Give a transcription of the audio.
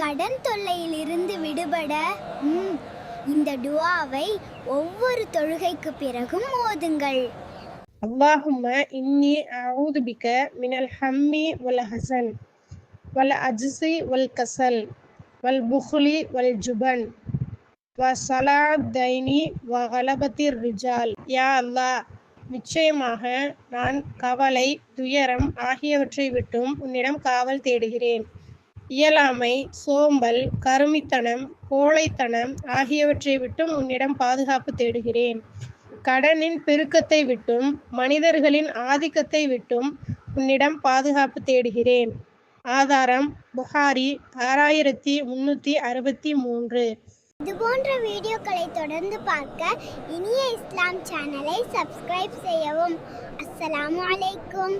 கடன் தொல்லையிலிருந்து விடுபட ம், இந்த துஆவை ஒவ்வொரு தொழுகைக்கு பிறகும் ஓதுங்கள் اللهم إني أعوذ بك من الهم والحزن والعجز والكسل والبخل والجبن وصلاة الدين وغلبة الرجال يا الله நிச்சயமாக நான் கவலை துயரம் ஆகியவற்றை விட்டும் உன்னிடம் காவல் தேடுகிறேன் இயலாமை சோம்பல் கருமித்தனம் கோழைத்தனம் ஆகியவற்றை விட்டும் உன்னிடம் பாதுகாப்பு தேடுகிறேன். கடனின் பெருக்கத்தை விட்டும் மனிதர்களின் ஆதிக்கத்தை விட்டும் உன்னிடம் பாதுகாப்பு தேடுகிறேன். ஆதாரம் புகாரி ஆறாயிரத்தி முன்னூற்றி அறுபத்தி மூன்று. இது போன்ற வீடியோக்களை தொடர்ந்து பார்க்க இனிய இஸ்லாம் சேனலை சப்ஸ்கிரைப் செய்யவும். அஸ்ஸலாமு அலைக்கும்.